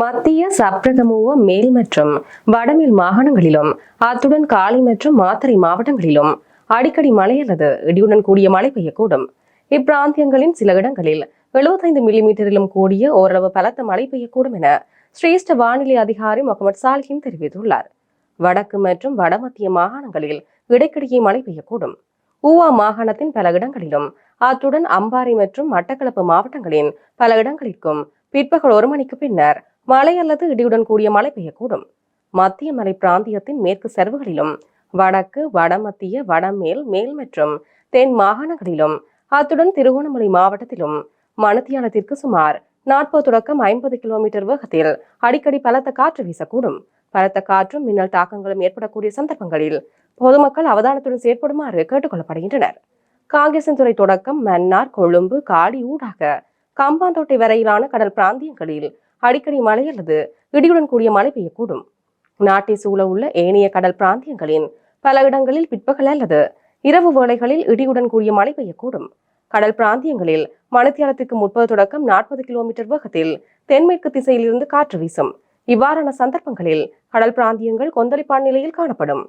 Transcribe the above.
மத்திய சப்ரகமுவ மேல் மற்றும் வடமேல் மாகாணங்களிலும் அத்துடன் காலி மற்றும் மாத்தறை மாவட்டங்களிலும் அடிக்கடி மழை அல்லது இடியுடன் கூடிய மழை பெய்யக்கூடும். இப்பிராந்தியங்களின் சில இடங்களில் 75 மில்லிமீட்டரிலும் கூடிய ஓரளவு பலத்த மழை பெய்யக்கூடும் என சிரேஷ்ட வானிலை அதிகாரி முகமது சாலிஹின் தெரிவித்துள்ளார். வடக்கு மற்றும் வடமத்திய மாகாணங்களில் இடைக்கிடையே மழை பெய்யக்கூடும். ஊவா மாகாணத்தின் பல இடங்களிலும் அத்துடன் அம்பாறை மற்றும் மட்டக்களப்பு மாவட்டங்களின் பல இடங்களிற்கும் பிற்பகல் ஒரு மணிக்கு பின்னர் மழை அல்லது இடியுடன் கூடிய மழை பெய்யக்கூடும். மத்திய மலை பிராந்தியத்தின் மேற்கு சரிவுகளிலும் வடக்கு வடமத்திய வடமேல் மேல் மற்றும் தென் மாகாணங்களிலும் அத்துடன் திருகோணமலை மாவட்டத்திலும் மணத்தியாலத்திற்கு சுமார் நாற்பது தொடக்கம் ஐம்பது கிலோமீட்டர் வேகத்தில் அடிக்கடி பலத்த காற்று வீசக்கூடும். பலத்த காற்றும் மின்னல் தாக்கங்களும் ஏற்படக்கூடிய சந்தர்ப்பங்களில் பொதுமக்கள் அவதானத்துடன் செயற்படுமாறு கேட்டுக்கொள்ளப்படுகின்றனர். காங்கேசன்துறை தொடக்கம் மன்னார் கொழும்பு காடி ஊடாக கம்பாந்தோட்டை வரையிலான கடல் பிராந்தியங்களில் அடிக்கடி மழை அல்லது இடியுடன் கூடிய மழை பெய்யக்கூடும். நாட்டை சூழ உள்ள ஏனைய கடல் பிராந்தியங்களின் பல இடங்களில் பிற்பகல் அல்லது இரவு வேளைகளில் இடியுடன் கூடிய மழை பெய்யக்கூடும். கடல் பிராந்தியங்களில் மணித்தியாலத்திற்கு முப்பது தொடக்கம் நாற்பது கிலோமீட்டர் வேகத்தில் தென்மேற்கு திசையிலிருந்து காற்று வீசும். இவ்வாறான சந்தர்ப்பங்களில் கடல் பிராந்தியங்கள் கொந்தளிப்பான் நிலையில் காணப்படும்.